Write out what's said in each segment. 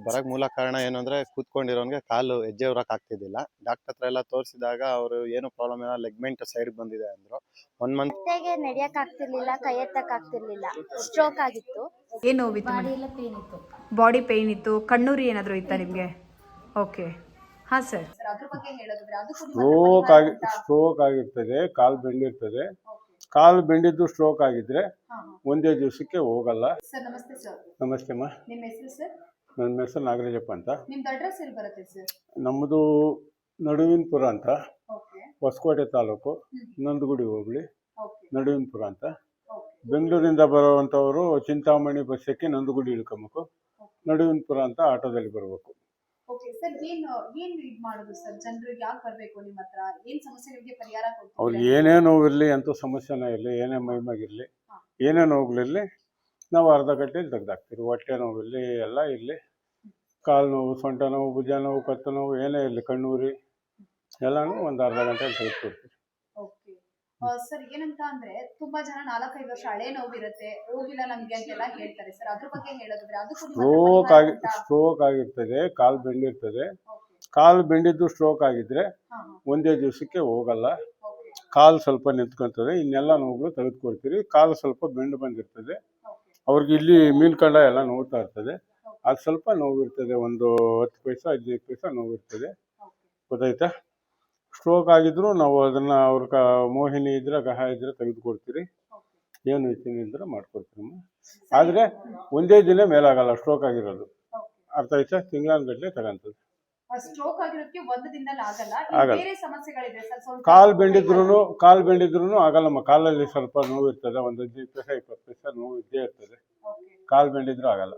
ಇಲ್ಲಿ ಬರಕ್ ಮೂಲ ಕಾರಣ ಏನು ಅಂದ್ರೆ ಕೂತ್ಕೊಂಡಿರೋನ್ಗೆ ಕಾಲು ಹೆಜ್ಜೆ ಹೊರಕ್ ಆಗ್ತಿದ್ದಿಲ್ಲ. ಡಾಕ್ಟರ್ ಹತ್ರ ಎಲ್ಲ ತೋರಿಸಿದಾಗ ಅವರು ಏನು ಪ್ರಾಬ್ಲಮ್ ಇಲ್ಲ ಲೆಗ್ಮೆಂಟ್ ಸೈಡ್ ಬಂದಿದೆ ಅಂದ್ರು. ಒನ್ ಮಂತ್ ನಡಿಯಕ್ ಆಗ್ತಿರ್ಲಿಲ್ಲ ಕೈ ಎತ್ತಕ್ ಆಗ್ತಿರ್ಲಿಲ್ಲ. ಸ್ಟ್ರೋಕ್ ಆಗಿತ್ತು. ಏನು ನೋವಿತ್ತು ಬಾಡಿ ಎಲ್ಲ ಪೇನ್ ಇತ್ತು. ಬಾಡಿ ಪೇಯ್ನ್ ಇತ್ತು. ಕಣ್ಣೂರಿ ಏನಾದ್ರು ಇತ್ತಾ ನಿಮಗೆ? ಓಕೆ ಹಾಂ ಸರ್ ಸ್ಟ್ರೋಕ್ ಆಗಿ ಸ್ಟ್ರೋಕ್ ಆಗಿರ್ತದೆ ಕಾಲು ಬೆಂಡಿರ್ತದೆ ಕಾಲು ಬೆಂಡಿದ್ದು ಸ್ಟ್ರೋಕ್ ಆಗಿದ್ರೆ ಒಂದೇ ದಿವಸಕ್ಕೆ ಹೋಗಲ್ಲ. ಸರ್ ನಮಸ್ತೆ ಸರ್ ನಮಸ್ತೆ ಅಮ್ಮ ನಿಮ್ಮ ಹೆಸರು ಸರ್ ನನ್ನ ಹೆಸರು ನಾಗರಾಜಪ್ಪ ಅಂತ. ನಿಮ್ದು ಅಡ್ರೆಸ್ ಎಲ್ಲಿ ಬರುತ್ತೆ ಸರ್ ನಮ್ಮದು ನಡುವಿನಪುರ ಅಂತ. ಓಕೆ ಹೊಸಕೋಟೆ ತಾಲೂಕು ನಂದಗುಡಿ ಹೋಬಳಿ ಓಕೆ ನಡುವಿನಪುರ ಅಂತ. ಬೆಂಗಳೂರಿಂದ ಬರುವಂಥವರು ಚಿಂತಾಮಣಿ ಬಸ್ಸಕ್ಕೆ ನಂದಗುಡಿ ಇಳ್ಕೊಬೇಕು. ನಡುವಿನಪುರ ಅಂತ ಆಟೋದಲ್ಲಿ ಬರಬೇಕು. ಓಕೆ ಸರ್ ಏನು ಏನು ಇದು ಮಾಡೋದು ಸರ್ ಜನರಿಗೆ ಯಾಕೆ ಬರಬೇಕು ನಿಮ್ಮ ಹತ್ರ? ಏನು ಸಮಸ್ಯೆಗಳಿಗೆ ಪರಿಹಾರ ಅವ್ರು ಕೊಡ್ತೀರಾ ಏನೇ ನೋವಿರಲಿ ಎಂಥ ಸಮಸ್ಯೆನೇ ಇರಲಿ ಏನೇ ಮೈಮಾಗಿರಲಿ ಏನೇ ನೋವುಗಳಿರಲಿ ನಾವು ಅರ್ಧ ಗಂಟೆಯಲ್ಲಿ ತೆಗ್ದಾಕ್ತೀವಿ. ಹೊಟ್ಟೆ ನೋವಿಲ್ಲಿ ಎಲ್ಲ ಇಲ್ಲಿ. ಕಾಲು ನೋವು ಸೊಂಟ ನೋವು ಭುಜ ನೋವು ಕತ್ತ ನೋವು ಏನೇ ಇರಲಿ ಕಣ್ಣೂರಿ ಎಲ್ಲಾನು ಒಂದು ಅರ್ಧ ಗಂಟೆಯಲ್ಲಿ ತೆಗೆದುಕೊಡ್ತೀವಿ. ಸರ್ ಏನಂತ ಅಂದ್ರೆ ತುಂಬಾ ಜನ ನಾಲ್ಕೈದು ವರ್ಷ ಹಳೆ ನೋವು ಇರುತ್ತೆ. ಹೋಗಿಲ್ಲ ನಮ್ಗೆ ಅಂತೆಲ್ಲ ಹೇಳ್ತಾರೆ. ಸರ್ ಅದ್ರ ಬಗ್ಗೆ ಹೇಳೋದ್ರೆ ಅದು ಸ್ಟ್ರೋಕ್ ಆಗಿ ಸ್ಟ್ರೋಕ್ ಆಗಿರ್ತದೆ ಕಾಲು ಬೆಂಡಿರ್ತದೆ ಕಾಲ್ ಬೆಂಡಿದ್ದು ಸ್ಟ್ರೋಕ್ ಆಗಿದ್ರೆ ಒಂದೇ ದಿವಸಕ್ಕೆ ಹೋಗಲ್ಲ. ಕಾಲ್ ಸ್ವಲ್ಪ ನಿಂತ್ಕೊಂತದೆ ಇನ್ನೆಲ್ಲ ನೋವುಗಳು ತೆಗೆದುಕೊಡ್ತೀವಿ ಕಾಲು ಸ್ವಲ್ಪ ಬೆಂಡು ಬಂದಿರ್ತದೆ. ಅವ್ರಿಗೆ ಇಲ್ಲಿ ಮೀನ್ಕಂಡ ಎಲ್ಲ ನೋವುತ್ತಾ ಇರ್ತದೆ. ಅದು ಸ್ವಲ್ಪ ನೋವಿರ್ತದೆ, ಒಂದು ಹತ್ತು ಪೈಸೆ, ಹದಿನೈದು ಪೈಸೆ ನೋವಿರ್ತದೆ. ಗೊತ್ತಾಯ್ತಾ? ಸ್ಟ್ರೋಕ್ ಆಗಿದ್ರು ನಾವು ಅದನ್ನ ಅವ್ರ ಕ, ಮೋಹಿನಿ ಇದ್ರೆ, ಗಹ ಇದ್ರೆ ತೆಗೆದುಕೊಡ್ತೀರಿ. ಏನು ಇತ್ತೀನಿ ಇದ್ರೆ ಮಾಡ್ಕೊಡ್ತೀರಮ್ಮ ಆದರೆ ಒಂದೇ ದಿನ ಮೇಲಾಗಲ್ಲ ಸ್ಟ್ರೋಕ್ ಆಗಿರೋದು. ಅರ್ಥ ಆಯ್ತಾ? ತಿಂಗಳಾನ್ಗಟ್ಲೆ ತಗೊಂತದೆ ಸ್ಟ್ರೋಕ್ ಆಗಿರೋದಕ್ಕೆ ಒಂದು ದಿನದಲ್ಲಿ ಆಗಲ್ಲ. ಬೇರೆ ಸಮಸ್ಯೆಗಳಿದೆ ಸರ್ ಕಾಲ್ ಬೆಂಡಿದ್ರು ಕಾಲ್ ಬೆಂಡಿದ್ರು ಆಗಲ್ಲಮ್ಮ ಕಾಲಲ್ಲಿ ಸ್ವಲ್ಪ ನೋವು ಇರ್ತದೆ ಒಂದು ಹದಿನೈದು ಪೈಸೆ ಇಪ್ಪತ್ತು ಪೈಸೆ ನೋವು ಇದ್ದೇ ಇರ್ತದೆ. ಕಾಲ್ ಬೆಂಡಿದ್ರು ಆಗಲ್ಲ.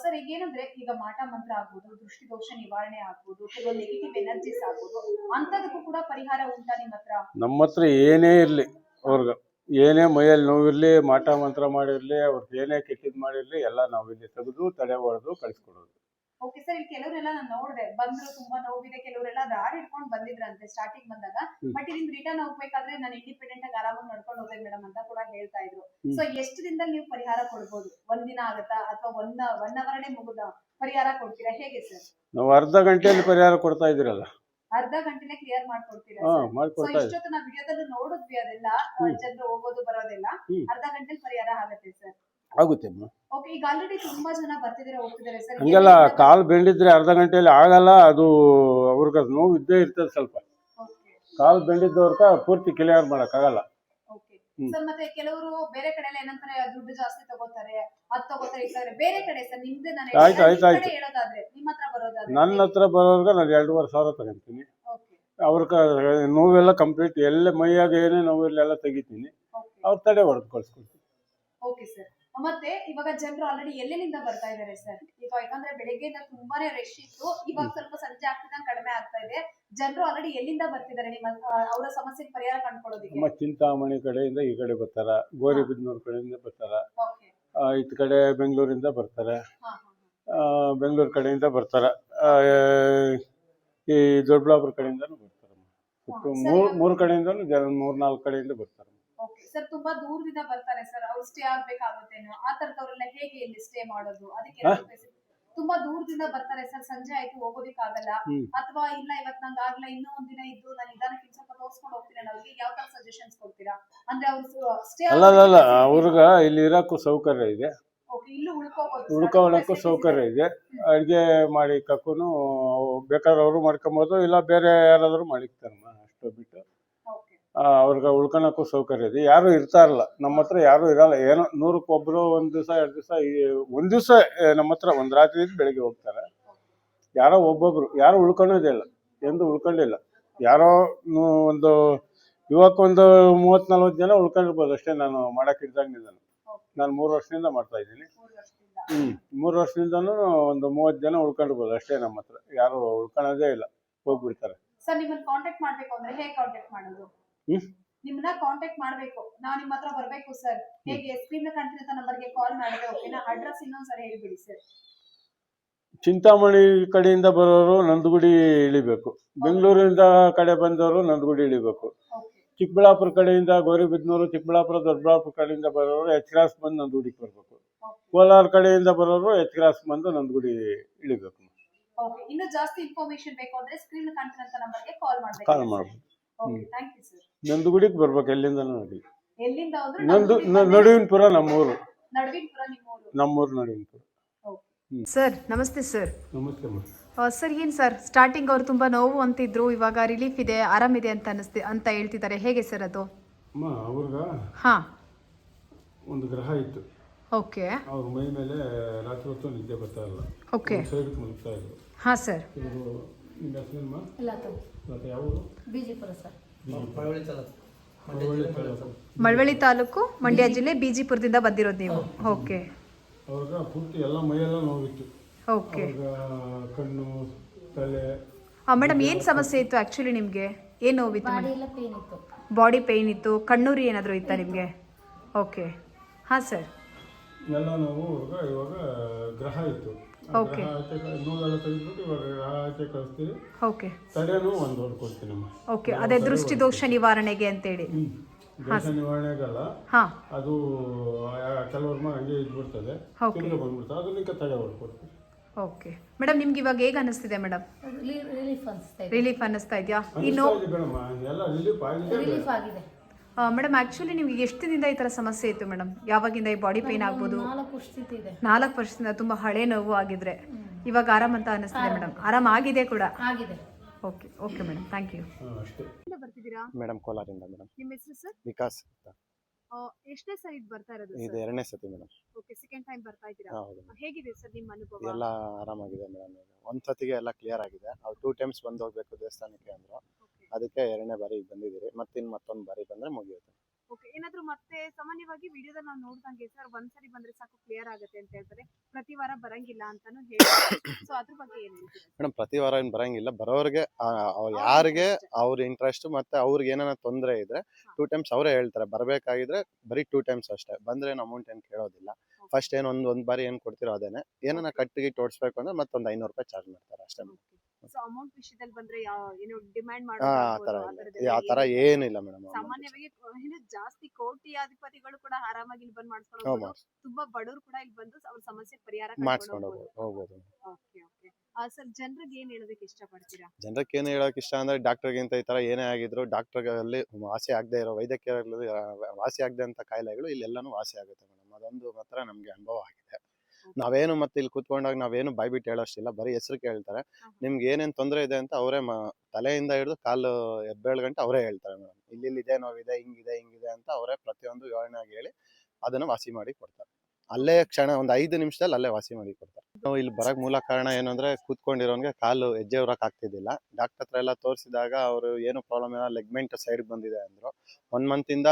ಸರ್ ಈಗ ಏನಂದ್ರೆ ಈಗ ಮಾಟ ಮಂತ್ರ ಆಗ್ಬೋದು ದೃಷ್ಟಿದೋಷ ನಿವಾರಣೆ ಆಗ್ಬೋದು ಕೆಲವು ನೆಗೆಟಿವ್ ಎನರ್ಜೀಸ್ ಆಗ್ಬೋದು ಅಂತದಕ್ಕೂ ಕೂಡ ಪರಿಹಾರ ಉಂಟಾ ನಿಮ್ಮ ಹತ್ರ? ನಮ್ಮ ಹತ್ರ ಏನೇ ಇರ್ಲಿ ಅವ್ರಿಗೆ. ಏನೇ ಮೈಯಲ್ಲಿ ನೋವಿರಲಿ ಮಾಟ ಮಂತ್ರ ಮಾಡಿರಲಿ ಅವ್ರಿಗೆ ಏನೇ ಕೆಟ್ಟಿದ್ ಮಾಡಿರಲಿ ಎಲ್ಲ ನಾವು ಇಲ್ಲಿ ತೆಗೆದು ತಡೆ ಹೊಡೆದು ಕಳಿಸ್ಕೊಡೋದು. ಓಕೆ ಸರ್ ಇಲ್ಲಿ ಕೆಲವರೆಲ್ಲ ನಾನು ನೋಡಿದೆ. ಬಂದ್ರು ತುಂಬಾ ನೋವಿದೆ. ಕೆಲವರೆಲ್ಲ ರಾಡ್ ಇಟ್ಕೊಂಡು ಬಂದಿದ್ರಂತೆ ಸ್ಟಾರ್ಟಿಂಗ್ ಬಂದಾಗ. ಬಟ್ ಇಲ್ಲಿಂದ ರಿಟರ್ನ್ ಹೋಗ್ಬೇಕಾದ್ರೆ ನಾನು ಇಂಡಿಪೆಂಡೆಂಟ್ ಆಗಿ ಆರಾಮಾಗಿ ನಡ್ಕೊಂಡು ಹೋದೆ ಮೇಡಮ್ ಅಂತ ಕೂಡ ಹೇಳ್ತಾ ಇದ್ರು. ಸೊ ಎಷ್ಟು ದಿನದಲ್ಲಿ ನೀವು ಪರಿಹಾರ ಕೊಡ್ಬೋದು? ಒಂದ್ ದಿನ ಆಗತ್ತಾ? ಅಥವಾ ಒನ್ ಒನ್ ಅವರ್ನೇ ಮುಗುದ? ಪರಿಹಾರ ಕೊಡ್ತೀರಾ? ಹೇಗೆ ಸರ್ ನಾವು ಅರ್ಧ ಗಂಟೆಯಲ್ಲಿ ಪರಿಹಾರ ಕೊಡ್ತಾ ಇದ್ದೀರಲ್ಲ ಅರ್ಧ ಗಂಟೆನೆ ಕ್ಲಿಯರ್ ಮಾಡ್ಕೊಡ್ತೀರಾ ಸೊ ಇಷ್ಟೊತ್ತು ನಾವು ವಿಡಿಯೋದಲ್ಲೂ ನೋಡಿದ್ವಿ ಅದೆಲ್ಲ. ಜನರು ಹೋಗೋದು ಬರೋದೆಲ್ಲ. ಅರ್ಧ ಗಂಟೆಲಿ ಪರಿಹಾರ ಆಗತ್ತೆ ಸರ್ ಆಗುತ್ತೆ. ಹಂಗೆಲ್ಲ ಕಾಲು ಬೆಂಡಿದ್ರೆ ಅರ್ಧ ಗಂಟೆಯಲ್ಲಿ ಆಗಲ್ಲ ಅದು ಅವ್ರಿಗೆ ಅದು ನೋವು ಇದ್ದೇ ಇರ್ತದೆ ಸ್ವಲ್ಪ. ಕಾಲು ಬೆಂಡಿದ್ದವ್ರಕ ಪೂರ್ತಿ ಕ್ಲಿಯರ್ ಮಾಡೋಕ್ಕಾಗಲ್ಲ ಓಕೆ ಸರ್ ಮತ್ತೆ ಕೆಲವರು ಬೇರೆ ಕಡೆ ಎಲ್ಲ ಏನಂತಾರೆ ದುಡ್ಡು ಜಾಸ್ತಿ ತಗೋತಾರೆ ಅದ್ ತಗೋತಾರೆ ಇದ್ದಾರೆ ಬೇರೆ ಕಡೆ ಸರ್ ನಿಮ್ದೆ ನಾನು ಆಯ್ತು, ಆಯ್ತು, ಆಯ್ತು. ಹೇಳೋದಾದ್ರೆ ನಿಮ್ಮ ಹತ್ರ ಬರೋದಾದ್ರೆ. ನನ್ನ ಹತ್ರ ಬರೋರ್ಗೆ ನಾನು ಎರಡೂವರೆ ಸಾವಿರ ತಗೊಂತೀನಿ. ಅವ್ರ ನೋವೆಲ್ಲ ಕಂಪ್ಲೀಟ್ ಎಲ್ಲ ಮೈಯಾಗ ಏನೇ ನೋವೆಲ್ಲ ಎಲ್ಲ ತೆಗಿತೀನಿ. ಅವ್ರ ತಡೆ ಹೊಡೆದು ಕಳ್ಸ್ಕೊಡ್ತೀನಿ. ಓಕೆ ಸರ್ ಮತ್ತೆ ಇವಾಗ ಜನರು ಆಲ್ರೆಡಿ ಎಲ್ಲೆಲ್ಲಿಂದ ಬರ್ತಾ ಇದಾರೆ ಸರ್ ಈಗ ಯಾಕಂದ್ರೆ ಬೆಳಿಗ್ಗೆಯಿಂದ ತುಂಬಾನೇ ರಶ್ ಇತ್ತು. ಇವಾಗ ಸ್ವಲ್ಪ ಸಂಜೆ ಆಗ್ತಿದ್ದಂಗೆ ಕಡಿಮೆ ಆಗ್ತಾ ಇದೆ. ಜನರು ಆಲ್ರೆಡಿ ಎಲ್ಲಿಂದ ಬರ್ತಿದ್ದಾರೆ ನಿಮ್ಮ ಅವರ ಸಮಸ್ಯೆಗೆ ಪರಿಹಾರ ಕಂಡ್ಕೊಳ್ಳೋದಕ್ಕೆ? ನಮ್ಮ ಚಿಂತಾಮಣಿ ಕಡೆಯಿಂದ ಈ ಕಡೆ ಬರ್ತಾರ. ಗೋರಿಬಿದ್ನೂರ್ ಕಡೆಯಿಂದ ಬರ್ತಾರ. ಇತ್ ಕಡೆ ಬೆಂಗಳೂರಿಂದ ಬರ್ತಾರೆ. ಬೆಂಗಳೂರು ಕಡೆಯಿಂದ ಬರ್ತಾರ. ಈ ದೊಡ್ಡಬಳ್ಳಾಪುರ ಕಡೆಯಿಂದನೂ ಬರ್ತಾರೆ. ಮೂರ್ ಮೂರು ಕಡೆಯಿಂದನೂ ಜನ ಮೂರ್ ನಾಲ್ಕು ಕಡೆಯಿಂದ ಬರ್ತಾರೆ. ಓಕೆ ಸರ್ ತುಂಬಾ ದೂರದಿಂದ ಬರ್ತಾರೆ ಸರ್ ಅವ್ರು ಸ್ಟೇ ಆಗ್ಬೇಕಾಗುತ್ತೇನೋ ಆ ತರದವ್ರೆಲ್ಲ ಹೇಗೆ ಇಲ್ಲಿ ಸ್ಟೇ ಮಾಡೋದು? ಅದಕ್ಕೆ ಹಾ? ತುಂಬಾ ದೂರದಿಂದ ಬರ್ತಾರೆ ಸರ್ ಸಂಜೆ ಆಯ್ತು ಹೋಗೋದಿಕ್ಕಾಗಲ್ಲ. ಆಗಲ್ಲ ಅಥವಾ ಇಲ್ಲ ಇವತ್ ನಂಗೆ ಆಗ್ಲ ಇನ್ನೂ ಒಂದ್ ದಿನ ಇದ್ದು ನಾನು ನಿಧಾನಕ್ಕೆ ಸ್ವಲ್ಪ ತೋರ್ಸ್ಕೊಂಡು ಹೋಗ್ತೀನಿ ಅವ್ರಿಗೆ. ಯಾವ ತರ ಸಜೆಷನ್ಸ್ ಕೊಡ್ತೀರಾ? ಅಂದ್ರೆ ಅವ್ರು ಸ್ಟೇ ಅಲ್ಲ ಅಲ್ಲ ಅಲ್ಲ. ಅವ್ರಿಗ ಇಲ್ಲಿ ಇರಕ್ಕೂ ಸೌಕರ್ಯ ಇದೆ. ಓಕೆ ಇಲ್ಲೂ ಉಳ್ಕೋಬಹುದು sir. ಉಳ್ಕೊಳ್ಳೋಕ್ಕೂ ಸೌಕರ್ಯ ಇದೆ. ಅಡಿಗೆ ಅಡುಗೆ ಮಾಡಿ ಕಕ್ಕೂನು ಬೇಕಾದ್ರೆ ಅವರು ಮಾಡ್ಕೊಬೋದು ಇಲ್ಲ ಬೇರೆ ಯಾರಾದರೂ ಮಾಡಿಕ್ತಾರಮ್ಮ ಅಷ್ಟು ಬಿಟ್ಟು Okay. ಆ, ಅವ್ರಿಗೆ ಉಳ್ಕೊಳಕ್ಕೂ ಸೌಕರ್ಯ ಇದೆ. ಯಾರು ಇರ್ತಾರಲ್ಲ ನಮ್ಮ ಹತ್ರ ಯಾರು ಇರಲ್ಲ. ಏನೋ ನೂರಕ್ಕೊಬ್ರು ಒಂದು ದಿವಸ, ಎರಡು ದಿವಸ ಒಂದ್ ದಿವಸ ನಮ್ಮ ಹತ್ರ ಒಂದ್ ರಾತ್ರಿ ಬೆಳಿಗ್ಗೆ ಹೋಗ್ತಾರೆ. ಯಾರೋ ಒಬ್ಬೊಬ್ರು, ಯಾರು ಉಳ್ಕೊಳ್ಳೋದೇ ಇಲ್ಲ. ಎಂದು ಉಳ್ಕೊಂಡಿಲ್ಲ. ಯಾರೋ ಒಂದು ಯುವಕ ಒಂದು ಮೂವತ್ ನಲ್ವತ್ತು ಜನ ಉಳ್ಕೊಂಡಿರ್ಬೋದು. ಅಷ್ಟೇ ನಾನು ಮಾಡಕ್ ಇದ್ದಂಗೆ ನಾನು ನಾನು ಮೂರು ವರ್ಷದಿಂದ ಮಾಡ್ತಾ ಇದ್ದೀನಿ. ವರ್ಷದಿಂದ ಹ್ಮ್. ಮೂರು ವರ್ಷದಿಂದನೂ ಒಂದು ಮೂವತ್ತು ಜನ ಉಳ್ಕೊಂಡಿರ್ಬೋದು. ಅಷ್ಟೇ ನಮ್ಮ ಹತ್ರ. ಯಾರು ಉಳ್ಕೊಳೋದೇ ಇಲ್ಲ. ಹೋಗ್ಬಿಡ್ತಾರೆ. ಸರ್, ನಿಮ್ಮನ್ನು ಕಾಂಟ್ಯಾಕ್ಟ್ ಮಾಡಬೇಕು ಅಂದ್ರೆ ಹೇಗೆ ಕಾಂಟ್ಯಾಕ್ಟ್ ಮಾಡೋದು? ನಿಮ್ಮನ್ನ ಕಾಂಟ್ಯಾಕ್ಟ್ ಮಾಡ್ಬೇಕು. ನಾವು ನಿಮ್ಮ ಹತ್ರ ಬರ್ಬೇಕು ಸರ್ ಹೇಗೆ ಸ್ಕ್ರೀನ್ ಕಾಣ್ತಿರೋ ನಂಬರ್ಗೆ ಕಾಲ್ ಮಾಡಿದ್ರೆ ಓಕೆನಾ ಅಡ್ರೆಸ್ ಇನ್ನೊಂದ್ಸರಿ ಹೇಳ್ಬಿಡಿ ಸರ್ ಚಿಂತಾಮಣಿ ಕಡೆಯಿಂದ ಬರೋರು ನಂದಗುಡಿ ಇಳಿಬೇಕು. ಬೆಂಗಳೂರಿಂದ ಕಡೆ ಬಂದವರು ನಂದಗುಡಿ ಇಳಿಬೇಕು. ಚಿಕ್ಕಬಳ್ಳಾಪುರ ಕಡೆಯಿಂದ ಗೌರಿಬಿದನೂರು ಚಿಕ್ಕಬಳ್ಳಾಪುರ ದೊಡ್ಡಬಳ್ಳಾಪುರ ಕಡೆಯಿಂದ ಬರೋರು ಎಚ್ ಕ್ರಾಸ್ ಬಂದು ನಂದಗುಡಿಗೆ ಬರಬೇಕು. ಕೋಲಾರ ಕಡೆಯಿಂದ ಬರೋರು ಎಚ್ ಕ್ರಾಸ್ ಬಂದು ನಂದಗುಡಿ ಇಳಿಬೇಕು. ಇನ್ನು ಜಾಸ್ತಿ ಇನ್ಫಾರ್ಮೇಶನ್ ಬೇಕು ಅಂದ್ರೆ ಸ್ಕ್ರೀನ್ ಕಾಣ್ತಿರೋ ನಂಬರ್ಗೆ ಕಾಲ್ ಮಾಡಬೇಕು ಕಾಲ್ ಮಾಡ್ಬೋದು. ಓಕೆ ಥ್ಯಾಂಕ್ ಯು ಸರ್ ನಂದಗುಡಿಗೆ ಬರ್ಬೇಕು ಎಲ್ಲಿಂದ ನೋಡಿ? ಎಲ್ಲಿಂದ ಅಂದ್ರೆ ನಂದು ನ- ನಡುವಿನಪುರ ನಮ್ಮೂರು. ನಡುವಿನಪುರ ನಿಮ್ಮೂರು. ನಮ್ಮೂರು ನಡುವಿನಪುರ ಓಕೆ ಸರ್ ನಮಸ್ತೆ ಸರ್. ನಮಸ್ತೆ ಅಮ್ಮ ಸರ್ ಏನು ಸರ್? ಸ್ಟಾರ್ಟಿಂಗ್ ಅವ್ರು ತುಂಬ ನೋವು ಅಂತಿದ್ರು ಇವಾಗ ರಿಲೀಫ್ ಇದೆ ಆರಾಮಿದೆ ಅಂತ ಅನಿಸ್ತಿ ಅಂತ ಹೇಳ್ತಿದ್ದಾರೆ. ಹೇಗೆ ಸರ್ ಅದು? ಅಮ್ಮ ಅವ್ರಿಗ ಹಾಂ. ಒಂದು ಗ್ರಹ ಇತ್ತು. ಓಕೆ ಅವ್ರ ಮೈ ಮೇಲೆ ರಾತ್ರಿ ಹೊತ್ತು ನಿದ್ದೆ ಬರ್ತಾ ಇಲ್ಲ. ಓಕೆ ಸೈಡ್ ಮಲಗ್ತಾ ಇದ್ರು ಹಾಂ ಸರ್. ಇವರು ನಿಮ್ಮ ಹೆಸರೇನಮ್ಮ ಲತಾ ಯಾವ ಊರು ಮಳವಳ್ಳಿ ತಾಲೂಕು. ಮಳವಳ್ಳಿ ತಾಲೂಕು. ಮಂಡ್ಯ ಜಿಲ್ಲೆ ಬಿಜಿಪುರದಿಂದ ಬಂದಿರೋದು ನೀವು. ಓಕೆ. ಅವ್ರಿಗೆ ಪೂರ್ತಿ ಎಲ್ಲ ಮೈಯೆಲ್ಲ ನೋವಿತ್ತು. ಓಕೆ. ಕಣ್ಣು ತಲೆ. ಮೇಡಮ್ ಏನು ಸಮಸ್ಯೆ ಇತ್ತು ಆ್ಯಕ್ಚುಲಿ ನಿಮಗೆ? ಏನು ನೋವಿತ್ತು ಬಾಡಿ ಎಲ್ಲ ಪೇನ್ ಇತ್ತು. ಬಾಡಿ ಪೇಯ್ನ್ ಇತ್ತು ಕಣ್ಣೂರಿ ಏನಾದರೂ ಇತ್ತಾ ನಿಮಗೆ? ಓಕೆ. ಹಾಂ ಸರ್. ಎಲ್ಲ ನೋವು ಇವಾಗ ಗ್ರಹ ಇತ್ತು. ತೆಗೆದ್ಬಿಟ್ಟು ಇವಾಗ ಆಚೆ ಕಳಿಸ್ತೀವಿ. ಓಕೆ ತಲೆನೂ ಒಂದು ಹೊಡ್ಕೊಡ್ತೀನಮ್ಮ ಓಕೆ ಅದೇ ದೃಷ್ಟಿ ದೋಷ ನಿವಾರಣೆಗೆ ಅಂತೇಳಿ. ಹೇಳಿ ದೇಶ ನಿವಾರಣೆಗಲ್ಲ. ಹಾಂ. ಅದು ಕೆಲವ್ರ ಹಂಗೆ ಇದ್ಬಿಡ್ತದೆ. ಬಂದ್ಬಿಡ್ತದೆ. ಹೊಡ್ಕೊಡ್ತೀವಿ ಓಕೆ ಮೇಡಮ್ ನಿಮ್ಗೆ ಇವಾಗ ಹೇಗೆ ಅನಿಸ್ತಿದೆ ಮೇಡಮ್ ರಿಲೀಫ್ ಅನಿಸ್ತಾ ಇದೆಯಾ? ಈ ನೋವು ಎಲ್ಲ ರಿಲೀಫ್ ಆಗಿದೆ. ರಿಲೀಫ್ ಆಗಿದೆ. ಮೇಡಮ್ ಆಕ್ಚುಲಿ ನಿಮ್ಗೆ ಎಷ್ಟು ದಿನದಿಂದ ಈ ತರ ಸಮಸ್ಯೆ ಇತ್ತು ಮೇಡಮ್ ಯಾವಾಗಿಂದ ಈ ಬಾಡಿ ಪೇನ್ ಆಗ್ಬೋದು? ನಾಲ್ಕು ಸ್ಥಿತಿ ಇದೆ. ನಾಲ್ಕು ವರ್ಷದಿಂದ ತುಂಬಾ ಹಳೆ ನೋವು ಆಗಿದ್ರೆ. ಇವಾಗ ಆರಾಮ್ ಅಂತ ಅನಿಸ್ತಿದೆ ಮೇಡಮ್ ಆರಾಮ್ ಆಗಿದೆ ಕೂಡ? ಆಗಿದೆ. Okay okay madam thank you ಅಷ್ಟೇ. ಬರ್ತಿದ್ದೀರಾ? ಮೇಡಮ್ ಕೋಲಾರಿಂದ ಮೇಡಮ್ ನಿಮ್ಮ ಹೆಸರು ಸರ್ ವಿಕಾಸ್ ಅಂತ. ಎಷ್ಟೇ ಸರ್ ಇದು ಬರ್ತಾ ಇರೋದು ಇದು ಎರಡನೇ ಸತಿ ಮೇಡಮ್ ಓಕೆ ಸೆಕೆಂಡ್ ಟೈಮ್ ಬರ್ತಾ ಇದ್ದೀರಾ? ಹೌದು. ಹೇಗಿದೆ ಸರ್ ನಿಮ್ಮ ಅನುಭವ? ಎಲ್ಲ ಆರಾಮಾಗಿದೆ ಮೇಡಮ್ ಒಂದ್ ಸತಿಗೆ ಎಲ್ಲ ಕ್ಲಿಯರ್ ಆಗಿದೆ. ಅವ್ರು ಟೂ ಟೈಮ್ಸ್ ಬಂದು ಹೋಗ್ಬೇಕು ದೇವಸ್ಥಾನಕ್ಕೆ ಅಂದ್ರು. ಅದಕ್ಕೆ ಎರಡನೇ ಬಾರಿ ಬಂದಿದ್ದೀರಿ ಮತ್ತಿನ್ ಮತ್ತೊಂದು ಬಾರಿ ಬಂದ್ರೆ ಮುಗಿಯುತ್ತೆ. ಓಕೆ ಏನಾದ್ರೂ ಮತ್ತೆ ಸಾಮಾನ್ಯವಾಗಿ ವಿಡಿಯೋದಲ್ಲಿ ನಾವು ನೋಡ್ದಂಗೆ ಸರ್ ಒಂದ್ಸರಿ ಬಂದ್ರೆ ಸಾಕು ಕ್ಲಿಯರ್ ಆಗುತ್ತೆ ಅಂತ ಹೇಳ್ತಾರೆ. ಪ್ರತಿ ವಾರ ಬರಂಗಿಲ್ಲ ಅಂತಾನು ಹೇಳ್ತಾರೆ. ಸೊ ಅದ್ರ ಬಗ್ಗೆ ಏನ್ ಹೇಳ್ತೀರಾ ಮೇಡಮ್ ಪ್ರತಿ ವಾರ ಏನು ಬರಂಗಿಲ್ಲ ಬರೋರಿಗೆ ಆ, ಅವ್ರ್ ಯಾರಿಗೆ ಅವ್ರ ಇಂಟ್ರೆಸ್ಟ್ ಮತ್ತೆ ಅವ್ರಿಗೆ ಏನಾರ ತೊಂದರೆ ಇದ್ರೆ ಟೂ ಟೈಮ್ಸ್ ಅವರೇ ಹೇಳ್ತಾರೆ. ಬರಬೇಕಾಗಿದ್ರೆ ಬರೀ ಟೂ ಟೈಮ್ಸ್ ಅಷ್ಟೇ. ಬಂದ್ರೆ ಏನು ಅಮೌಂಟ್ ಏನು ಕೇಳೋದಿಲ್ಲ. ಫಸ್ಟ್ ಏನು ಒಂದ್ ಒಂದು ಬಾರಿ ಏನು ಕೊಡ್ತಿರೋ ಅದೇನೆ. ಏನಾರ ಕಟ್ಟಿಗೆ ತೋರಿಸ್ಬೇಕು ಅಂದ್ರೆ ಮತ್ತೊಂದು ಐನೂರು ರೂಪಾಯಿ ಚಾರ್ಜ್ ಮಾಡ್ತಾರೆ ಅಷ್ಟೇ ಸೊ ಅಮೌಂಟ್ ವಿಷಯದಲ್ಲಿ ಬಂದ್ರೆ ಏನು ಡಿಮ್ಯಾಂಡ್ ಮಾಡೋ ಆ ತರ ಇಲ್ಲ ಆ ತರ ಏನಿಲ್ಲ. ಮೇಡಮ್ ಸಾಮಾನ್ಯವಾಗಿ ಏನು ಜಾಸ್ತಿ ಕೋಟಿಯಾಧಿಪತಿಗಳು ಕೂಡ ಆರಾಮಾಗಿ ಇಲ್ಲಿ ಬಂದು ಮಾಡಿಸ್ಕೊಂಡು ಮಾಡಿಸ್ ತುಂಬಾ ಬಡವರು ಕೂಡ ಇಲ್ಲಿ ಬಂದು ಅವ್ರ ಸಮಸ್ಯೆ ಪರಿಹಾರ ಮಾಡ್ಸ್ಕೊಂಡು ಹೋಗ್ಬೋದು. ಹೋಗ್ಬೋದು. Okay okay. ಸರ್ ಜನರಿಗೆ ಏನ್ ಹೇಳೋದಕ್ಕೆ ಇಷ್ಟಪಡ್ತೀರಾ? ಜನಕ್ಕೆ ಏನು ಹೇಳೋಕೆ ಇಷ್ಟ ಅಂದ್ರೆ ಡಾಕ್ಟರ್ಗಿಂತ ಈ ತರ ಏನೇ ಆಗಿದ್ರು ಡಾಕ್ಟರ್ಗಳಲ್ಲಿ ವಾಸಿ ಆಗದೆ ಇರೋ ವೈದ್ಯಕೀಯ ಆ, ವಾಸಿ ಆಗದೆ ಅಂತ ಕಾಯಿಲೆಗಳು ಇಲ್ಲೆಲ್ಲಾನು ವಾಸಿ ಆಗುತ್ತೆ ಮೇಡಮ್ ಅದೊಂದು ಮಾತ್ರ ನಮ್ಗೆ ಅನುಭವ ಆಗಿದೆ. ನಾವೇನು ಮತ್ತೆ ಇಲ್ಲಿ ಕೂತ್ಕೊಂಡಾಗ ನಾವೇನು ಬಾಯ್ಬಿಟ್ಟು ಹೇಳೋಷ್ಟಿಲ್ಲ ಬರೀ ಹೆಸರು ಕೇಳ್ತಾರೆ. ನಿಮ್ಗೆ ಏನೇನ್ ತೊಂದರೆ ಇದೆ ಅಂತ ಅವರೇ ತಲೆಯಿಂದ ಹಿಡಿದು ಕಾಲು ಎಬ್ಬೇಳು ಗಂಟೆ ಅವರೇ ಹೇಳ್ತಾರೆ ಮೇಡಮ್. ಇಲ್ಲಿ ಇದೆ ನೋವಿದೆ ಹಿಂಗಿದೆ ಹಿಂಗಿದೆ ಅಂತ ಅವರೇ ಪ್ರತಿಯೊಂದು ವಿವರಣೆಯಾಗಿ ಹೇಳಿ ಅದನ್ನ ವಾಸಿ ಮಾಡಿ ಕೊಡ್ತಾರೆ. ಅಲ್ಲೇ ಕ್ಷಣ ಒಂದು ಐದು ನಿಮಿಷದಲ್ಲಿ ಅಲ್ಲೇ ವಾಸಿ ಮಾಡಿ ಕೊಡ್ತಾರೆ. ನಾವು ಇಲ್ಲಿ ಬರಕ್ ಮೂಲ ಕಾರಣ ಏನು ಅಂದ್ರೆ ಕೂತ್ಕೊಂಡಿರೋನ್ಗೆ ಕಾಲು ಹೆಜ್ಜೆ ಹೊರಕ್ ಆಗ್ತಿದ್ದಿಲ್ಲ. ಡಾಕ್ಟರ್ ಹತ್ರ ಎಲ್ಲ ತೋರಿಸಿದಾಗ ಅವರು ಏನು ಪ್ರಾಬ್ಲಮ್ ಇಲ್ಲ ಲೆಗ್ಮೆಂಟ್ ಸೈಡ್ ಬಂದಿದೆ ಅಂದ್ರು. ಒನ್ ಮಂತ್ ಇಂದ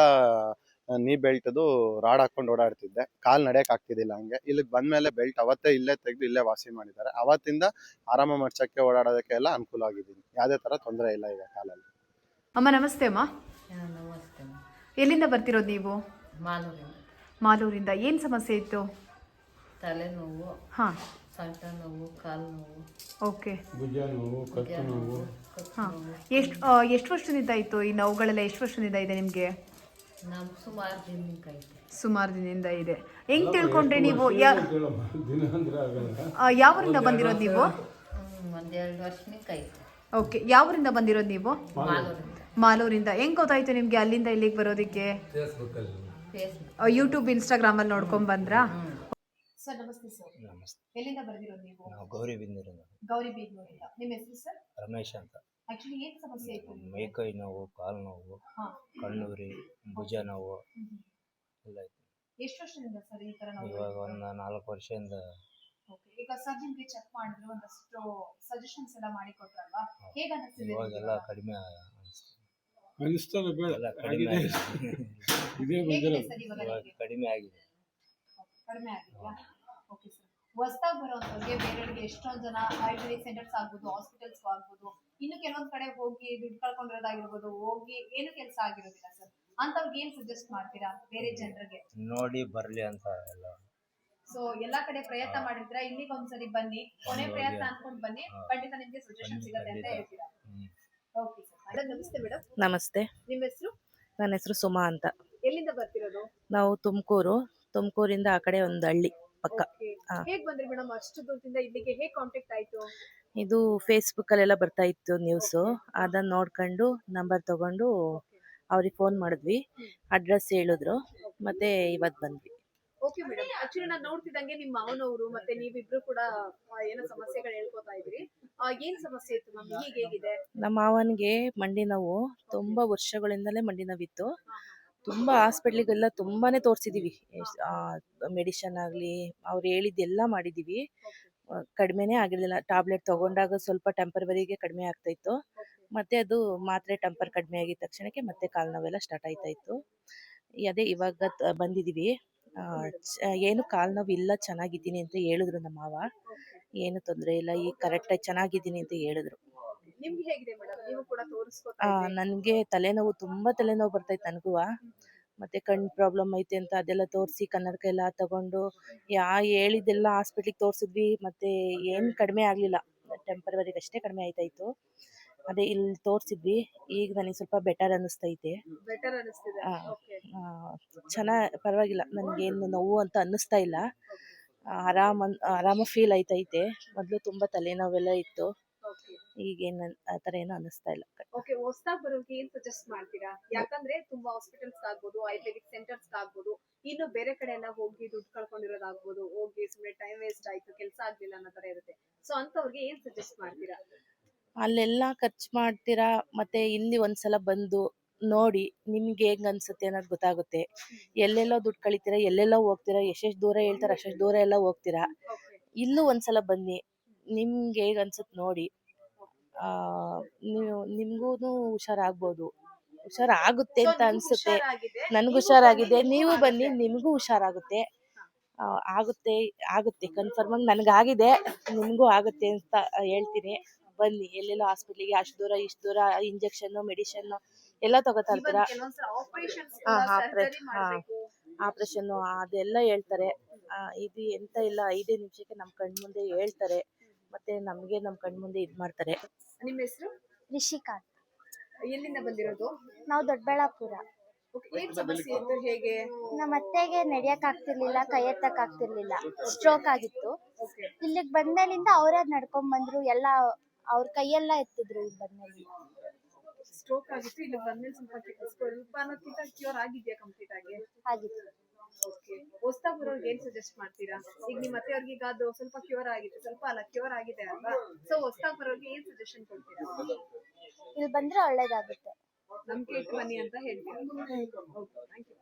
ನೀ ಬೆಲ್ಟ್ದು ರಾಡ್ ಹಾಕೊಂಡು ಓಡಾಡ್ತಿದ್ದೆ. ಕಾಲ್ ನಡೆಯಕ್ ಆಗ್ತಿದ್ದಿಲ್ಲ ಹಂಗೆ. ಇಲ್ಲಿಗೆ ಬಂದ್ಮೇಲೆ ಬೆಲ್ಟ್ ಅವತ್ತೇ ಇಲ್ಲೇ ತೆಗೆದು ಇಲ್ಲೇ ವಾಸಿ ಮಾಡಿದ್ದಾರೆ. ಅವತ್ತಿಂದ ಆರಾಮ ಮಡ್ಚಕ್ಕೆ ಓಡಾಡೋದಕ್ಕೆ ಎಲ್ಲ ಅನುಕೂಲ ಆಗಿದ್ದೀನಿ. ಯಾವುದೇ ತರ ತೊಂದರೆ ಇಲ್ಲ ಈಗ ಕಾಲಲ್ಲಿ. ಅಮ್ಮ ನಮಸ್ತೆ ಅಮ್ಮ. ನಮಸ್ತೆ ಎಲ್ಲಿಂದ ಬರ್ತಿರೋದು ನೀವು? ಮಾಲೂರಿಂದ. ಮಾಲೂರಿಂದ. ಏನು ಸಮಸ್ಯೆ ಇತ್ತು? ತಲೆನೋವು ಹಾಂ. ಸೊಂಟ ನೋವು ಕಾಲು ನೋವು. ಓಕೆ. ಭುಜ ನೋವು ಕತ್ತು ನೋವು ಹಾಂ. ಎಷ್ಟು ಎಷ್ಟು ವರ್ಷದಿಂದ ಇತ್ತು? ಈ ನೋವುಗಳೆಲ್ಲ ಎಷ್ಟು ವರ್ಷದಿಂದ ಇದೆ ನಮ್ಗೆ? ಸುಮಾರು ದಿನದಿಂದ ಇದೆ. ಹೆಂಗ್ ತಿಳ್ಕೊಂಡ್ರಿ ನೀವು? ಯಾವರಿಂದ ಬಂದಿರೋದು ನೀವು? ಓಕೆ ಯಾವರಿಂದ ಬಂದಿರೋದು ನೀವು? ಮಾಲೂರಿಂದ. ಹೆಂಗ್ ಗೊತ್ತಾಯ್ತು ನಿಮ್ಗೆ ಅಲ್ಲಿಂದ ಇಲ್ಲಿಗೆ ಬರೋದಕ್ಕೆ? ಯೂಟ್ಯೂಬ್ ಯೂಟ್ಯೂಬ್ ಇನ್ಸ್ಟಾಗ್ರಾಮಲ್ಲಿ ನೋಡ್ಕೊಂಡ್ ಬಂದ್ರಾ? ಸರ್ ನಮಸ್ತೆ ಸರ್. ನಮಸ್ತೆ. ಎಲ್ಲಿಂದ ಬರ್ದಿರೋದು ನೀವು? ಗೌರಿ ಬಿಂದಿರಿಂದ ಗೌರಿ ನಿಮ್ಮ ಹೆಸರು ಸರ್? ರಮೇಶ್ ಅಂತ. ಆಕ್ಚುಲಿ ಏನ್ ಸಮಸ್ಯೆ ಇತ್ತು ನಿಮ್ಗೆ? ಮೈಕೈ ನೋವು ಕಾಲು ನೋವು ಹಾ. ಕಣ್ಣುರಿ ಭುಜ ನೋವು. ಎಲ್ಲ ಇತ್ತು ಎಷ್ಟು ವರ್ಷದಿಂದ ಸರ್ ಈ ತರ ನಾವು ಇವಾಗ ಒಂದು ನಾಲ್ಕು ವರ್ಷದಿಂದ. Okay. ಈಗ ಸರ್ಜನ್ಗೆ ಚೆಕ್ ಮಾಡಿದ್ರು ಒಂದಷ್ಟು ಸಜೆಷನ್ಸ್ ಎಲ್ಲ ಮಾಡಿ ಕೊಟ್ರಲ್ವಾ? ಹೇಗ ಅನಿಸ್ತಿದೆ ಇವಾಗೆಲ್ಲ ಕಡಿಮೆ ಅನಿಸ್ತು ಅನಿಸ್ತಾನೆ ಬೇಡ. ಎಲ್ಲ ಕಡಿಮೆ ಆಗಿದೆ. ಆಗಿದೆ. ಇದೇ ಹೇಗಿದೆ ಬಂದಿರೋದು ಸರ್ ಇವಾಗ ಇವಾಗ ನಿಮ್ಗೆ? ಕಡಿಮೆ ಆಗಿದೆ. ಕಡಿಮೆ ಆಗಿದೆಯಾ? ಓಕೆ ಸರ್ ಹೊಸ್ದಾಗಿ ಬರೋಂಥವ್ರಿಗೆ ಬೇರೆಯವ್ರಿಗೆ ಎಷ್ಟೊಂದು ಜನ ಲೈಬ್ರರಿ ಸೆಂಟರ್ಸ್ ಆಗ್ಬೋದು ಹಾಸ್ಪಿಟಲ್ಸ್ ಆಗ್ಬೋದು ಇನ್ನು ಕೆಲವೊಂದ್ ಕಡೆ ಹೋಗಿ ದುಡ್ಡು ಕಳ್ಕೊಂಡಿರೋದಾಗಿರ್ಬೋದು ಹೋಗಿ ಏನು ಕೆಲಸ ಆಗಿರೋದಿಲ್ಲ ಸರ್. ಅಂತವ್ರಿಗೆ ಏನ್ ಸಜೆಸ್ಟ್ ಮಾಡ್ತೀರಾ ಬೇರೆ ಜನರಿಗೆ? ನೋಡಿ ಬರ್ಲಿ ಅಂತ ಎಲ್ಲ. ಸೊ ಎಲ್ಲಾ ಕಡೆ ಪ್ರಯತ್ನ ಮಾಡಿದ್ರೆ ಇನ್ನಿಗೆ ಒಂದ್ಸರಿ ಬನ್ನಿ ಕೊನೆ ಪ್ರಯತ್ನ ಅನ್ಕೊಂಡು ಬನ್ನಿ. ಖಂಡಿತ ನಿಮ್ಗೆ ಸಜೆಷನ್ ಸಿಗತ್ತೆ ಅಂತ ಹೇಳ್ತೀರಾ? ಓಕೆ ಸರ್ ನಮಸ್ತೆ ಮೇಡಮ್ ನಮಸ್ತೆ. ನಿಮ್ಮ ಹೆಸರು? ನನ್ನ ಹೆಸರು ಸುಮಾ ಅಂತ. ಎಲ್ಲಿಂದ ಬರ್ತಿರೋದು? ನಾವು ತುಮಕೂರು. ತುಮಕೂರಿಂದ ಆ ಕಡೆ ಒಂದು ಹಳ್ಳಿ. ಪಕ್ಕ. Okay. ಹಾ. ಹೇಗ್ ಬಂದ್ರಿ ಮೇಡಮ್ ಅಷ್ಟು ದೂರದಿಂದ ಇಲ್ಲಿಗೆ ಹೇಗ್ ಕಾಂಟ್ಯಾಕ್ಟ್ ಆಯ್ತು? ಇದು ಫೇಸ್ಬುಕ್ ಅಲ್ಲೆಲ್ಲ ಬರ್ತಾ ಇತ್ತು ನ್ಯೂಸ್ ಅದನ್ನ ನೋಡ್ಕೊಂಡು ನಂಬರ್ ತಗೊಂಡು ಅವ್ರಿಗೆ ಫೋನ್ ಮಾಡಿದ್ವಿ. ಅಡ್ರೆಸ್ ಹೇಳಿದ್ರು. ಮತ್ತೆ ಇವತ್ತು ಬಂದ್ವಿ. ಓಕೆ ಮೇಡಮ್ ಆಕ್ಚುಲಿ ನಾನು ನೋಡ್ತಿದ್ದಂಗೆ ನಿಮ್ಮ ಮಾವನವರು ಮತ್ತೆ ನೀವಿಬ್ರು ಕೂಡ ಆ, ಏನೋ ಸಮಸ್ಯೆಗಳು ಹೇಳ್ಕೊತಾ ಇದ್ರಿ. ಆ, ಏನ್ ಸಮಸ್ಯೆ ಇತ್ತು ಮ್ಯಾಮ್? ಈಗ ಹೇಗಿದೆ? ನಮ್ಮ ಮಾವನ್ಗೆ ಮಂಡಿ ನೋವು ತುಂಬಾ ವರ್ಷಗಳಿಂದಲೇ ಮಂಡಿ ನೋವಿತ್ತು. ತುಂಬಾ ಹಾಸ್ಪಿಟ್ಲಿಗೆಲ್ಲ ತುಂಬಾನೇ ತೋರಿಸಿದೀವಿ. ಮೆಡಿಷನ್ ಆಗಲಿ ಅವ್ರು ಹೇಳಿದ್ದೆಲ್ಲ ಮಾಡಿದ್ದೀವಿ ಕಡಿಮೆನೇ ಆಗಿರಲಿಲ್ಲ. ಟ್ಯಾಬ್ಲೆಟ್ ತಗೊಂಡಾಗ ಸ್ವಲ್ಪ ಟೆಂಪರ್ವರಿಗೆ ಕಡಿಮೆ ಆಗ್ತಾ ಇತ್ತು. ಮತ್ತೆ ಅದು ಮಾತ್ರೆ ಟೆಂಪರ್ ಕಡಿಮೆ ಆಗಿದ ತಕ್ಷಣಕ್ಕೆ ಮತ್ತೆ ಕಾಲು ನೋವೆಲ್ಲ ಸ್ಟಾರ್ಟ್ ಆಯ್ತಾ ಇತ್ತು. ಅದೇ ಇವಾಗ ಬಂದಿದೀವಿ. ಏನು ಕಾಲು ನೋವು ಇಲ್ಲ ಚೆನ್ನಾಗಿದ್ದೀನಿ ಅಂತ ಹೇಳಿದ್ರು ನಮ್ಮ ಮಾವ. ಏನು ತೊಂದರೆ ಇಲ್ಲ ಈಗ ಕರೆಕ್ಟಾಗಿ ಚೆನ್ನಾಗಿದ್ದೀನಿ ಅಂತ ಹೇಳಿದ್ರು. ನಿಮ್ಗೆ ಹೇಗಿದೆ ಮೇಡಮ್ ನೀವು ಕೂಡ ತೋರಿಸ್ಕೊತಾ ನನಗೆ ತಲೆನೋವು ತುಂಬಾ ತಲೆನೋವು ಬರ್ತೈತೆ ನನಗೂ. ಮತ್ತೆ ಕಣ್ಣು ಪ್ರಾಬ್ಲಮ್ ಐತೆ ಅಂತ ಅದೆಲ್ಲ ತೋರಿಸಿ ಕನ್ನಡಕ ಎಲ್ಲ ತಗೊಂಡು ಯಾ ಹೇಳಿದ್ದೆಲ್ಲ ಹಾಸ್ಪಿಟ್ಲಿಗೆ ತೋರಿಸಿದ್ವಿ ಮತ್ತೆ ಏನು ಕಡಿಮೆ ಆಗಲಿಲ್ಲ. ಟೆಂಪರವರಿಗೆ ಅಷ್ಟೇ ಕಡಿಮೆ ಆಯ್ತಾ ಇತ್ತು ಅದೇ ಇಲ್ಲಿ ತೋರಿಸಿದ್ವಿ ಈಗ ನನಗೆ ಸ್ವಲ್ಪ ಬೆಟರ್ ಅನ್ನಿಸ್ತೈತೆ. ಬೆಟರ್ ಅನಿಸ್ತಿದೆ. ಓಕೆ ಚೆನ್ನಾಗಿ ಪರವಾಗಿಲ್ಲ ನನಗೇನು ನೋವು ಅಂತ ಅನ್ನಿಸ್ತಾ ಇಲ್ಲ. ಆರಾಮ ಆರಾಮ ಫೀಲ್ ಆಯ್ತೈತೆ. ಮೊದಲು ತುಂಬ ತಲೆನೋವೆಲ್ಲ ಇತ್ತು. ಈಗೇನು ಆ ಥರ ಏನು ಅನ್ನಿಸ್ತಾ ಇಲ್ಲ ಓಕೆ ಹೊಸದಾಗಿ ಬರೋರಿಗೆ ಏನ್ ಸಜೆಸ್ಟ್ ಮಾಡ್ತೀರಾ? ಯಾಕಂದ್ರೆ ತುಂಬಾ ಹಾಸ್ಪಿಟಲ್ಸ್ ಆಗ್ಬೋದು ಆಯುರ್ವೇದಿಕ್ ಸೆಂಟರ್ಸ್ ಆಗ್ಬೋದು ಇನ್ನು ಬೇರೆ ಕಡೆ ಎಲ್ಲ ಹೋಗಿ ದುಡ್ಡು ಕಳ್ಕೊಂಡಿರೋದಾಗ್ಬೋದು ಹೋಗಿ ಸುಮ್ಮನೆ ಟೈಮ್ ವೇಸ್ಟ್ ಆಯ್ತು ಕೆಲಸ ಆಗ್ಲಿಲ್ಲ ಅನ್ನೋ ತರ ಇರುತ್ತೆ. ಸೊ ಅಂತವ್ರಿಗೆ ಏನ್ ಸಜೆಸ್ಟ್ ಮಾಡ್ತೀರಾ? ಅಲ್ಲೆಲ್ಲ ಖರ್ಚು ಮಾಡ್ತೀರಾ? ಮತ್ತೆ ಇಲ್ಲಿ ಒಂದ್ಸಲ ಬಂದು ನೋಡಿ ನಿಮ್ಗೆ ಹೆಂಗ್ ಅನ್ಸುತ್ತೆ ಅನ್ನೋದು ಗೊತ್ತಾಗುತ್ತೆ. ಎಲ್ಲೆಲ್ಲೋ ದುಡ್ಡು ಕಳಿತೀರಾ ಎಲ್ಲೆಲ್ಲೋ ಹೋಗ್ತೀರಾ ಎಷ್ಟೆಷ್ಟು ದೂರ ಹೇಳ್ತಾರ ಅಷ್ಟೆಷ್ಟು ದೂರ ಎಲ್ಲ ಹೋಗ್ತೀರಾ. ಇಲ್ಲೂ ಒಂದ್ಸಲ ಬನ್ನಿ ನಿಮ್ಗೆ ಹೇಗ್ ಅನ್ಸುತ್ತೆ ನೋಡಿ. ನೀವು ನಿಮ್ಗೂ ಹುಷಾರಾಗ್ಬೋದು. ಹುಷಾರಾಗುತ್ತೆ ಅಂತ ಅನ್ಸುತ್ತೆ. ನನ್ಗೆ ಹುಷಾರಾಗಿದೆ. ನೀವು ಬನ್ನಿ ನಿಮಗೂ ಹುಷಾರಾಗುತ್ತೆ. ಆಗುತ್ತೆ ಆಗುತ್ತೆ. ಕನ್ಫರ್ಮ್ ಆಗಿ ನನಗಾಗಿದೆ. ನಿಮಗೂ ಆಗುತ್ತೆ ಅಂತ ಹೇಳ್ತೀನಿ. ಬನ್ನಿ ಎಲ್ಲೆಲ್ಲೋ ಹಾಸ್ಪಿಟ್ಲಿಗೆ ಅಷ್ಟು ದೂರ ಇಷ್ಟು ದೂರ ಇಂಜೆಕ್ಷನ್ ಮೆಡಿಷನ್ ಎಲ್ಲ ತಗೋತಾ ಇರ್ತೀರ? ಆಪರೇಷನ್ ಅದೆಲ್ಲ ಹೇಳ್ತಾರೆ. ಇದು ಎಂತ ಇಲ್ಲ ಐದೇ ನಿಮಿಷಕ್ಕೆ ನಮ್ಮ ಕಣ್ಮುಂದೆ ಹೇಳ್ತಾರೆ. ಮತ್ತೆ ನಮಗೆ ನಮ್ಮ ಕಣ್ಮುಂದೆ ಇದು ಮಾಡ್ತಾರೆ. ನಿಮ್ಮ ಹೆಸರು? ರಿಷಿಕಾಂತ್. ಎಲ್ಲಿಂದ ಬಂದಿರೋದು? ನಾವು ದೊಡ್ಡಬಳ್ಳಾಪುರ. Okay, ಏನ್ ಸಮಸ್ಯೆ ಇತ್ತು ಹೇಗೆ? ನಮ್ಮ ಅತ್ತೆಗೆ ನಡಿಯಕ್ ಆಗ್ತಿರ್ಲಿಲ್ಲ ಕೈ ಎತ್ತಕ್ ಆಗ್ತಿರ್ಲಿಲ್ಲ. ಸ್ಟ್ರೋಕ್ ಆಗಿತ್ತು. ಇಲ್ಲಿಗ್ ಬಂದ್ಮೇಲಿಂದ ಅವರೇ ನಡ್ಕೊಂಡ್ ಬಂದ್ರು ಎಲ್ಲ ಅವ್ರ ಕೈಯೆಲ್ಲ ಎತ್ತಿದ್ರು ಇಲ್ಲಿ ಬಂದ್ಮೇಲೆ ಸ್ಟ್ರೋಕ್ ಆಗಿತ್ತು ಇಲ್ಲಿ ಬಂದ್ಮೇಲೆ ಸ್ವಲ್ಪ ಸ್ವಲ್ಪ ಅನ್ನೋದಕ್ಕಿಂತ ಕ್ಯೂರ್ ಆಗಿದ್ಯಾ ಕಂಪ್ಲೀಟ್ ಆಗಿ? ಆಗಿತ್ತು. ಓಕೆ ಹೊಸ್ದಾಗ್ ಬರೋರ್ಗೆ ಏನ್ ಸಜೆಸ್ಟ್ ಮಾಡ್ತೀರಾ? ಈಗ ನಿಮ್ಮ ಅತ್ತೆಯವ್ರಿಗೆ ಈಗ ಅದು ಸ್ವಲ್ಪ ಕ್ಯೂರ್ ಆಗಿದೆ ಸ್ವಲ್ಪ ಅಲ್ಲ ಕ್ಯೂರ್ ಆಗಿದೆ ಅಲ್ವಾ? ಸೊ ಹೊಸ್ದಾಗ್ ಬರೋರ್ಗೆ ಏನ್ ಸಜೆಷನ್ ಕೊಡ್ತೀರಾ? ಇಲ್ಲಿ ಬಂದ್ರೆ ಒಳ್ಳೇದಾಗುತ್ತೆ. ನಮ್ಗೆ ಇಟ್ಟು ಬನ್ನಿ ಅಂತ ಹೇಳ್ತೀರಾ? Okay thank you